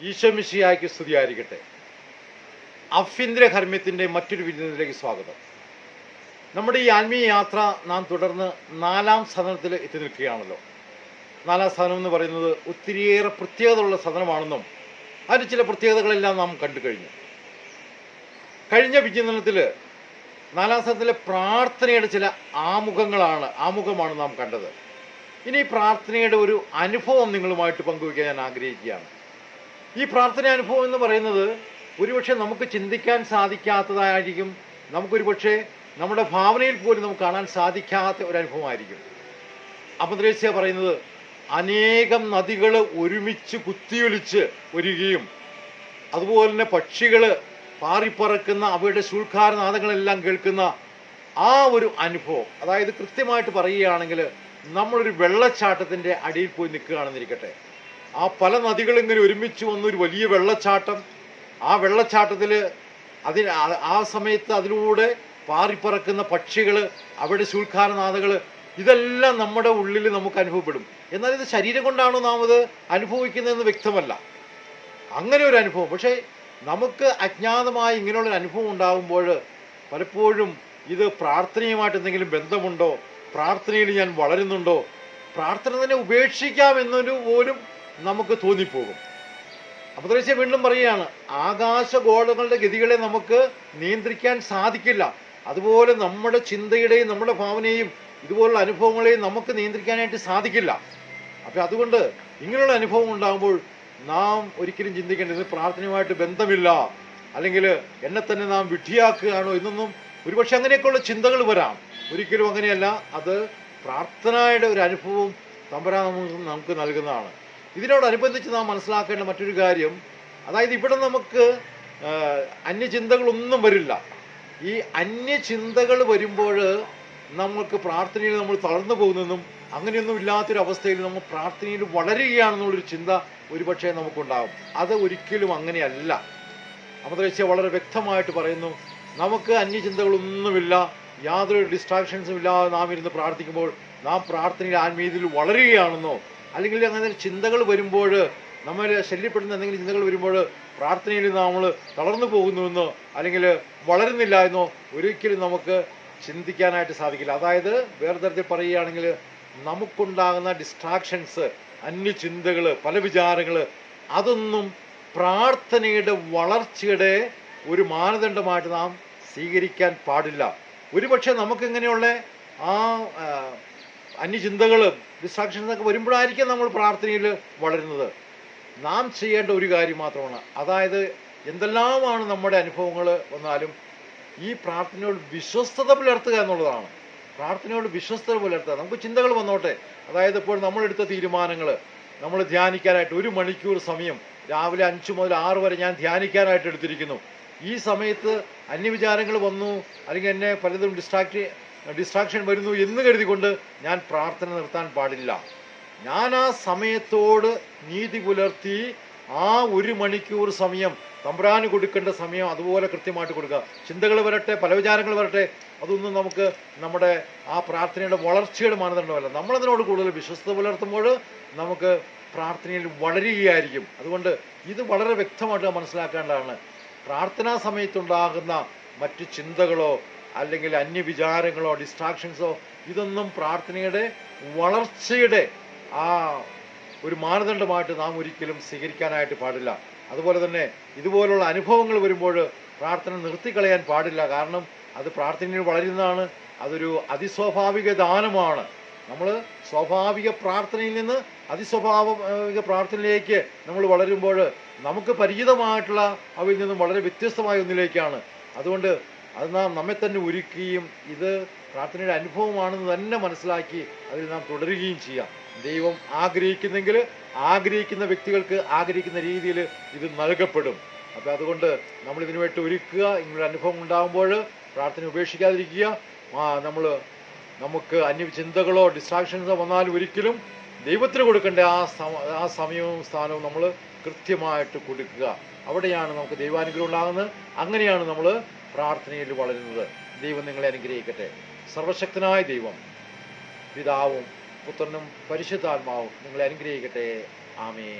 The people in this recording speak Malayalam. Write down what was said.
ഈശോമിഷിയായ്ക്ക് സ്തുതിയായിരിക്കട്ടെ. അഭ്യന്തര കർമ്മ്യത്തിന്റെ മറ്റൊരു വിരുന്നിലേക്ക് സ്വാഗതം. നമ്മുടെ ഈ ആത്മീയ യാത്ര നാം തുടർന്ന് നാലാം സദനത്തിൽ എത്തി നിൽക്കുകയാണല്ലോ. നാലാം സദനം എന്ന് പറയുന്നത് ഒത്തിരിയേറെ പ്രത്യേകതയുള്ള സദനമാണെന്നും അതിന് ചില പ്രത്യേകതകളെല്ലാം നാം കണ്ടു കഴിഞ്ഞു. കഴിഞ്ഞ വിചിന്തനത്തിൽ നാലാം സദനത്തിലെ പ്രാർത്ഥനയുടെ ചില ആമുഖങ്ങളാണ് ആമുഖമാണ് നാം കണ്ടത്. ഇനി പ്രാർത്ഥനയുടെ ഒരു അനുഭവം നിങ്ങളുമായിട്ട് പങ്കുവയ്ക്കാൻ ഞാൻ ആഗ്രഹിക്കുകയാണ്. ഈ പ്രാർത്ഥന അനുഭവം എന്ന് പറയുന്നത് ഒരുപക്ഷെ നമുക്ക് ചിന്തിക്കാൻ സാധിക്കാത്തതായിരിക്കും. നമുക്കൊരു പക്ഷേ നമ്മുടെ ഭാവനയിൽ പോലും നമുക്ക് കാണാൻ സാധിക്കാത്ത ഒരു അനുഭവമായിരിക്കും അപദ്രേസ്യ പറയുന്നത് അനേകം നദികൾ ഒരുമിച്ച് കുത്തിയൊലിച്ച് വരികയും അതുപോലെ തന്നെ പക്ഷികൾ പാറിപ്പറക്കുന്ന അവയുടെ ശുൽക്കാരനാദങ്ങളെല്ലാം കേൾക്കുന്ന ആ ഒരു അനുഭവം. അതായത് കൃത്യമായിട്ട് പറയുകയാണെങ്കിൽ നമ്മളൊരു വെള്ളച്ചാട്ടത്തിന്റെ അടിയിൽ പോയി നിൽക്കുകയാണെന്നിരിക്കട്ടെ. ആ പല നദികളും ഇങ്ങനെ ഒരുമിച്ച് വന്നൊരു വലിയ വെള്ളച്ചാട്ടം ആ വെള്ളച്ചാട്ടത്തിൽ അതിന് ആ- സമയത്ത് അതിലൂടെ പാറിപ്പറക്കുന്ന പക്ഷികൾ അവിടെ ശുൽക്കാരനാഥകൾ ഇതെല്ലാം നമ്മുടെ ഉള്ളിൽ നമുക്ക് അനുഭവപ്പെടും. എന്നാൽ ഇത് ശരീരം കൊണ്ടാണോ നാം ഇത് അനുഭവിക്കുന്നതെന്ന് വ്യക്തമല്ല. അങ്ങനെ ഒരു അനുഭവം. പക്ഷേ നമുക്ക് അജ്ഞാതമായി ഇങ്ങനെയുള്ള അനുഭവം ഉണ്ടാകുമ്പോൾ പലപ്പോഴും ഇത് പ്രാർത്ഥനയുമായിട്ട് എന്തെങ്കിലും ബന്ധമുണ്ടോ? പ്രാർത്ഥനയിൽ ഞാൻ വളരുന്നുണ്ടോ? പ്രാർത്ഥന തന്നെ ഉപേക്ഷിക്കാം എന്നൊരു പോലും നമുക്ക് തോന്നിപ്പോകും. അപദ്രശ്യ വീണ്ടും പറയുകയാണ് ആകാശഗോളങ്ങളുടെ ഗതികളെ നമുക്ക് നിയന്ത്രിക്കാൻ സാധിക്കില്ല. അതുപോലെ നമ്മുടെ ചിന്തയുടെയും നമ്മുടെ ഭാവനയും ഇതുപോലുള്ള അനുഭവങ്ങളെയും നമുക്ക് നിയന്ത്രിക്കാനായിട്ട് സാധിക്കില്ല. അപ്പം അതുകൊണ്ട് ഇങ്ങനെയുള്ള അനുഭവം ഉണ്ടാകുമ്പോൾ നാം ഒരിക്കലും ചിന്തിക്കേണ്ടത് പ്രാർത്ഥനയുമായിട്ട് ബന്ധമില്ല. അല്ലെങ്കിൽ എന്നെ തന്നെ നാം വിഡ്ഢിയാക്കുകയാണോ എന്നൊന്നും ഒരുപക്ഷെ അങ്ങനെയൊക്കെയുള്ള ചിന്തകൾ വരാം. ഒരിക്കലും അങ്ങനെയല്ല അത് പ്രാർത്ഥനയുടെ ഒരു അനുഭവം തമ്പരാ നമുക്ക് നമുക്ക് നൽകുന്നതാണ്. ഇതിനോടനുബന്ധിച്ച് നാം മനസ്സിലാക്കേണ്ട മറ്റൊരു കാര്യം അതായത് ഇവിടെ നമുക്ക് അന്യചിന്തകളൊന്നും വരില്ല. ഈ അന്യചിന്തകൾ വരുമ്പോൾ നമ്മൾക്ക് പ്രാർത്ഥനയിൽ നമ്മൾ തളർന്നു പോകുന്നതും അങ്ങനെയൊന്നും ഇല്ലാത്തൊരവസ്ഥയിൽ നമ്മൾ പ്രാർത്ഥനയിൽ വളരുകയാണെന്നുള്ളൊരു ചിന്ത ഒരുപക്ഷെ നമുക്കുണ്ടാകും അത് ഒരിക്കലും അങ്ങനെയല്ല. അമദ്രേശ്യ വളരെ വ്യക്തമായിട്ട് പറയുന്നു നമുക്ക് അന്യചിന്തകളൊന്നുമില്ല യാതൊരു ഡിസ്ട്രാക്ഷൻസും ഇല്ലാതെ നാം ഇരുന്ന് പ്രാർത്ഥിക്കുമ്പോൾ നാം പ്രാർത്ഥനയിൽ ആത്മീയതയിൽ വളരുകയാണെന്നോ അല്ലെങ്കിൽ അങ്ങനെ ചിന്തകൾ വരുമ്പോൾ നമ്മൾ ശല്യപ്പെടുന്ന എന്തെങ്കിലും ചിന്തകൾ വരുമ്പോൾ പ്രാർത്ഥനയിൽ നമ്മൾ തളർന്നു പോകുന്നുവെന്നോ അല്ലെങ്കിൽ വളരുന്നില്ല എന്നോ ഒരിക്കലും നമുക്ക് ചിന്തിക്കാനായിട്ട് സാധിക്കില്ല. അതായത് വേറെ തരത്തിൽ പറയുകയാണെങ്കിൽ നമുക്കുണ്ടാകുന്ന ഡിസ്ട്രാക്ഷൻസ് അന്യചിന്തകൾ പല വിചാരങ്ങൾ അതൊന്നും പ്രാർത്ഥനയുടെ വളർച്ചയുടെ ഒരു മാനദണ്ഡമായിട്ട് നാം സ്വീകരിക്കാൻ പാടില്ല. ഒരുപക്ഷെ നമുക്കിങ്ങനെയുള്ള ആ ആ, അന്യചിന്തകളും ഡിസ്ട്രാക്ഷൻസ് ഒക്കെ വരുമ്പോഴായിരിക്കും നമ്മൾ പ്രാർത്ഥനയിൽ വളരുന്നത്. നാം ചെയ്യേണ്ട ഒരു കാര്യം മാത്രമാണ്. അതായത് എന്തെല്ലാമാണ് നമ്മുടെ അനുഭവങ്ങൾ വന്നാലും ഈ പ്രാർത്ഥനയോട് വിശ്വസ്തത പുലർത്തുക എന്നുള്ളതാണ്. പ്രാർത്ഥനയോട് വിശ്വസ്തത പുലർത്തുക. നമുക്ക് ചിന്തകൾ വന്നോട്ടെ. അതായത് ഇപ്പോൾ നമ്മളെടുത്ത തീരുമാനങ്ങൾ നമ്മൾ ധ്യാനിക്കാനായിട്ട് ഒരു മണിക്കൂർ സമയം രാവിലെ അഞ്ച് മുതൽ ആറ് വരെ ഞാൻ ധ്യാനിക്കാനായിട്ട് എടുത്തിരിക്കുന്നു. ഈ സമയത്ത് അന്യവിചാരങ്ങൾ വന്നു അല്ലെങ്കിൽ എന്നെ പലതും ഡിസ്ട്രാക്ട് ഡിസ്ട്രാക്ഷൻ വരുന്നു എന്ന് കരുതിക്കൊണ്ട് ഞാൻ പ്രാർത്ഥന നിർത്താൻ പാടില്ല. ഞാൻ ആ സമയത്തോട് നീതി പുലർത്തി ആ ഒരു മണിക്കൂർ സമയം തമ്പുരാന് കൊടുക്കേണ്ട സമയം അതുപോലെ കൃത്യമായിട്ട് കൊടുക്കുക. ചിന്തകൾ വരട്ടെ പല വിചാരങ്ങൾ വരട്ടെ അതൊന്നും നമുക്ക് നമ്മുടെ ആ പ്രാർത്ഥനയുടെ വളർച്ചയുടെ മാനദണ്ഡമല്ല. നമ്മളതിനോട് കൂടുതൽ വിശ്വസ്ത പുലർത്തുമ്പോൾ നമുക്ക് പ്രാർത്ഥനയിൽ വളരുകയായിരിക്കും. അതുകൊണ്ട് ഇത് വളരെ വ്യക്തമായിട്ട് മനസ്സിലാക്കേണ്ടതാണ്. പ്രാർത്ഥനാ സമയത്തുണ്ടാകുന്ന മറ്റു ചിന്തകളോ അല്ലെങ്കിൽ അന്യവിചാരങ്ങളോ ഡിസ്ട്രാക്ഷൻസോ ഇതൊന്നും പ്രാർത്ഥനയുടെ വളർച്ചയുടെ ആ ഒരു മാനദണ്ഡമായിട്ട് നാം ഒരിക്കലും സ്വീകരിക്കാനായിട്ട് പാടില്ല. അതുപോലെ തന്നെ ഇതുപോലുള്ള അനുഭവങ്ങൾ വരുമ്പോൾ പ്രാർത്ഥന നിർത്തിക്കളയാൻ പാടില്ല. കാരണം അത് പ്രാർത്ഥനയിൽ വളരുന്നതാണ്. അതൊരു അതിസ്വാഭാവിക ദാനമാണ്. നമ്മൾ സ്വാഭാവിക പ്രാർത്ഥനയിൽ നിന്ന് അതിസ്വാഭാവിക പ്രാർത്ഥനയിലേക്ക് നമ്മൾ വളരുമ്പോൾ നമുക്ക് പരിചിതമായിട്ടുള്ള അവയിൽ നിന്നും വളരെ വ്യത്യസ്തമായ ഒന്നിലേക്കാണ്. അതുകൊണ്ട് അത് നാം നമ്മെ തന്നെ ഒരുക്കുകയും ഇത് പ്രാർത്ഥനയുടെ അനുഭവമാണെന്ന് തന്നെ മനസ്സിലാക്കി അതിൽ നാം തുടരുകയും ചെയ്യാം. ദൈവം ആഗ്രഹിക്കുന്നെങ്കിൽ ആഗ്രഹിക്കുന്ന വ്യക്തികൾക്ക് ആഗ്രഹിക്കുന്ന രീതിയിൽ ഇത് നൽകപ്പെടും. അപ്പോൾ അതുകൊണ്ട് നമ്മൾ ഇതിനുവേണ്ടി ഒരുക്കുക ഇങ്ങനൊരു അനുഭവം ഉണ്ടാകുമ്പോൾ പ്രാർത്ഥന ഉപേക്ഷിക്കാതിരിക്കുക. നമ്മൾ നമുക്ക് അന്യ ചിന്തകളോ ഡിസ്ട്രാക്ഷൻസോ വന്നാലും ഒരിക്കലും ദൈവത്തിന് കൊടുക്കേണ്ട ആ സമ ആ സമയവും സ്ഥാനവും നമ്മൾ കൃത്യമായിട്ട് കൊടുക്കുക. അവിടെയാണ് നമുക്ക് ദൈവാനുഗ്രഹം ഉണ്ടാകുന്നത്. അങ്ങനെയാണ് നമ്മൾ പ്രാർത്ഥനയിൽ വളരുന്നത്. ദൈവം നിങ്ങളെ അനുഗ്രഹിക്കട്ടെ. സർവശക്തനായ ദൈവം പിതാവും പുത്രനും പരിശുദ്ധാത്മാവും നിങ്ങളെ അനുഗ്രഹിക്കട്ടെ. ആമേ